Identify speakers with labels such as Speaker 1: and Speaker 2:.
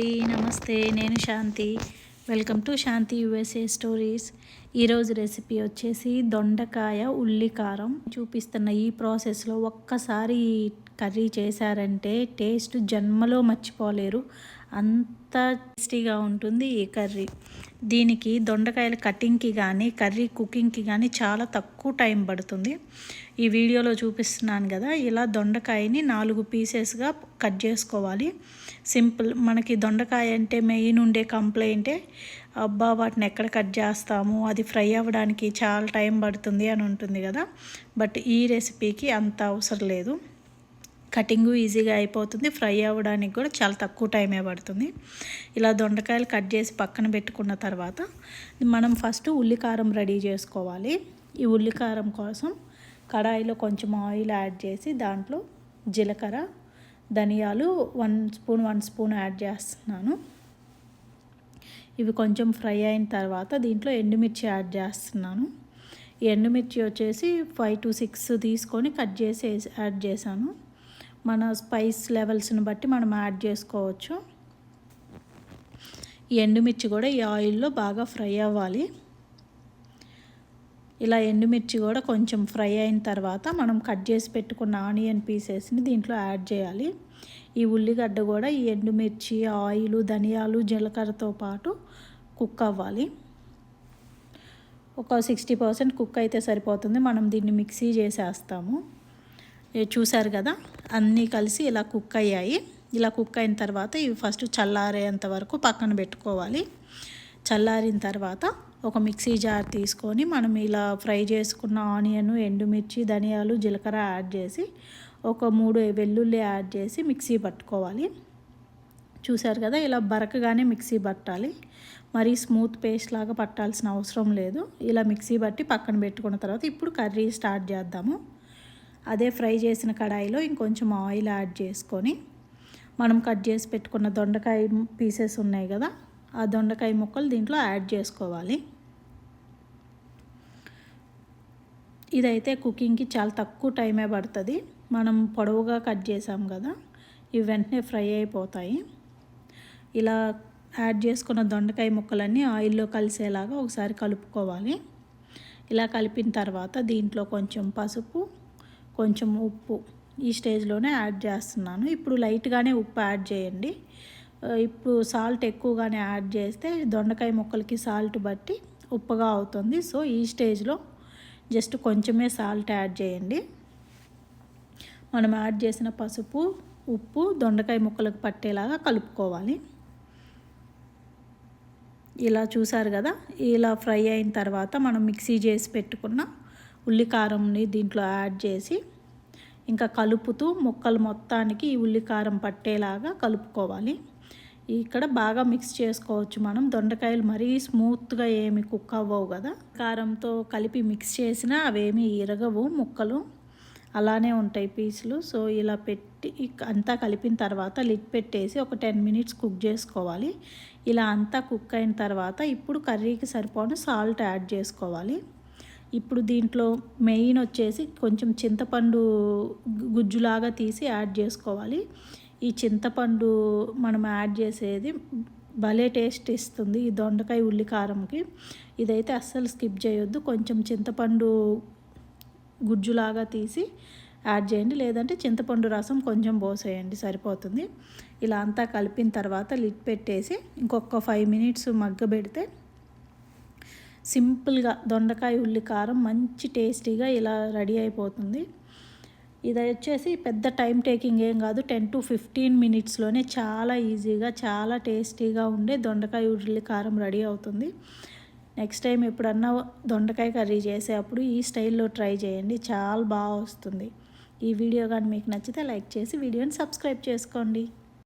Speaker 1: అండి. నమస్తే నేను Shanti. Welcome to Shanti USA stories. ఈరోజు రెసిపీ వచ్చేసి దొండకాయ ఉల్లికారం. చూపిస్తున్న ఈ ప్రాసెస్లో ఒక్కసారి కర్రీ చేశారంటే టేస్ట్ జన్మలో మర్చిపోలేరు. అంత టేస్టీగా ఉంటుంది ఈ కర్రీ. దీనికి దొండకాయల కటింగ్కి కానీ కర్రీ కుకింగ్కి కానీ చాలా తక్కువ టైం పడుతుంది. ఈ వీడియోలో చూపిస్తున్నాను కదా ఇలా దొండకాయని నాలుగు పీసెస్గా కట్ చేసుకోవాలి. సింపుల్ మనకి దొండకాయ అంటే మెయిన్ ఉండే కంప్లైంటే అబ్బా వాటిని ఎక్కడ కట్ చేస్తాము అది ఫ్రై అవ్వడానికి చాలా టైం పడుతుంది అని ఉంటుంది కదా. బట్ ఈ రెసిపీకి అంత అవసరం లేదు. కటింగు ఈజీగా అయిపోతుంది ఫ్రై అవ్వడానికి కూడా చాలా తక్కువ టైమే పడుతుంది. ఇలా దొండకాయలు కట్ చేసి పక్కన పెట్టుకున్న తర్వాత మనం ఫస్ట్ ఉల్లికారం రెడీ చేసుకోవాలి. ఈ ఉల్లికారం కోసం కడాయిలో కొంచెం ఆయిల్ యాడ్ చేసి దాంట్లో జీలకర్ర ధనియాలు one spoon one spoon add చేస్తున్నాను. ఇవి కొంచెం ఫ్రై అయిన తర్వాత దీంట్లో ఎండుమిర్చి యాడ్ చేస్తున్నాను. ఎండుమిర్చి వచ్చేసి ఫైవ్ టు సిక్స్ తీసుకొని కట్ చేసి యాడ్ చేశాను. మన స్పైస్ లెవెల్స్ని బట్టి మనం యాడ్ చేసుకోవచ్చు. ఈ ఎండుమిర్చి కూడా ఈ ఆయిల్లో బాగా ఫ్రై అవ్వాలి. ఇలా ఎండుమిర్చి కూడా కొంచెం ఫ్రై అయిన తర్వాత మనం కట్ చేసి పెట్టుకున్న ఆనియన్ పీసెస్ని దీంట్లో యాడ్ చేయాలి. ఈ ఉల్లిగడ్డ కూడా ఈ ఎండుమిర్చి ఆయిల్ ధనియాలు జీలకర్రతో పాటు కుక్ అవ్వాలి. ఒక సిక్స్టీ పర్సెంట్ కుక్ అయితే సరిపోతుంది. మనం దీన్ని మిక్సీ చేసేస్తాము. చూశారు కదా? అన్నీ కలిసి ఇలా కుక్ అయ్యాయి. ఇలా కుక్ అయిన తర్వాత ఇవి ఫస్ట్ చల్లారేంత వరకు పక్కన పెట్టుకోవాలి. చల్లారిన తర్వాత ఒక మిక్సీ జార్ తీసుకొని మనం ఇలా ఫ్రై చేసుకున్న ఆనియన్ ఎండుమిర్చి ధనియాలు జీలకర్ర యాడ్ చేసి ఒక మూడు వెల్లుల్లి యాడ్ చేసి మిక్సీ పట్టుకోవాలి. చూశారు కదా? ఇలా బరకగానే మిక్సీ పట్టాలి. మరీ స్మూత్ పేస్ట్ లాగా పట్టాల్సిన అవసరం లేదు. ఇలా మిక్సీ పట్టి పక్కన పెట్టుకున్న తర్వాత ఇప్పుడు కర్రీ స్టార్ట్ చేద్దాము. అదే ఫ్రై చేసిన కడాయిలో ఇంకొంచెం ఆయిల్ యాడ్ చేసుకొని మనం కట్ చేసి పెట్టుకున్న దొండకాయ పీసెస్ ఉన్నాయి కదా ఆ దొండకాయ ముక్కలు దీంట్లో యాడ్ చేసుకోవాలి. ఇదైతే కుకింగ్కి చాలా తక్కువ టైమే పడుతుంది. మనం పొడవుగా కట్ చేసాం కదా ఇవి వెంటనే ఫ్రై అయిపోతాయి. ఇలా యాడ్ చేసుకున్న దొండకాయ ముక్కలన్నీ ఆయిల్లో కలిసేలాగా ఒకసారి కలుపుకోవాలి. ఇలా కలిపిన తర్వాత దీంట్లో కొంచెం పసుపు కొంచెం ఉప్పు ఈ స్టేజ్లోనే యాడ్ చేస్తున్నాను. ఇప్పుడు లైట్గానే ఉప్పు యాడ్ చేయండి. ఇప్పుడు సాల్ట్ ఎక్కువగానే యాడ్ చేస్తే దొండకాయ ముక్కలకి సాల్ట్ బట్టి ఉప్పుగా అవుతుంది. సో ఈ స్టేజ్లో జస్ట్ కొంచెమే సాల్ట్ యాడ్ చేయండి. మనం యాడ్ చేసిన పసుపు ఉప్పు దొండకాయ ముక్కలకు పట్టేలాగా కలుపుకోవాలి. ఇలా చూసారు కదా? ఇలా ఫ్రై అయిన తర్వాత మనం మిక్సీ చేసి పెట్టుకున్న ఉల్లికారంని దీంట్లో యాడ్ చేసి ఇంకా కలుపుతూ ముక్కలు మొత్తానికి ఈ ఉల్లికారం పట్టేలాగా కలుపుకోవాలి. ఇక్కడ బాగా మిక్స్ చేసుకోవచ్చు మనం. దొండకాయలు మరీ స్మూత్గా ఏమి కుక్ అవ్వవు కదా. కారంతో కలిపి మిక్స్ చేసినా అవేమి ఇరగవు ముక్కలు. అలానే ఉంటాయి పీసులు. సో ఇలా పెట్టి అంతా కలిపిన తర్వాత లిడ్ పెట్టేసి ఒక టెన్ మినిట్స్ కుక్ చేసుకోవాలి. ఇలా అంతా కుక్ అయిన తర్వాత ఇప్పుడు కర్రీకి సరిపోని సాల్ట్ యాడ్ చేసుకోవాలి. ఇప్పుడు దీంట్లో మెయిన్ వచ్చేసి కొంచెం చింతపండు గుజ్జులాగా తీసి యాడ్ చేసుకోవాలి. ఈ చింతపండు మనం యాడ్ చేసేది భలే టేస్ట్ ఇస్తుంది ఈ దొండకాయ ఉల్లికారంకి. ఇదైతే అస్సలు స్కిప్ చేయొద్దు. కొంచెం చింతపండు గుజ్జులాగా తీసి యాడ్ చేయండి. లేదంటే చింతపండు రసం కొంచెం పోసేయండి సరిపోతుంది. ఇలా అంతా కలిపిన తర్వాత లిడ్ పెట్టేసి ఇంకొక ఫైవ్ మినిట్స్ మగ్గబెడితే సింపుల్గా దొండకాయ ఉల్లి కారం మంచి టేస్టీగా ఇలా రెడీ అయిపోతుంది. ఇది వచ్చేసి పెద్ద టైం టేకింగ్ ఏం కాదు టెన్ టు ఫిఫ్టీన్ మినిట్స్లోనే చాలా ఈజీగా చాలా టేస్టీగా ఉండే దొండకాయ ఉల్లి కారం రెడీ అవుతుంది. నెక్స్ట్ టైం ఎప్పుడన్నా దొండకాయ కర్రీ చేసేటప్పుడు ఈ స్టైల్లో ట్రై చేయండి చాలా బాగా వస్తుంది. ఈ వీడియో కానీ మీకు నచ్చితే లైక్ చేసి వీడియోని సబ్స్క్రైబ్ చేసుకోండి.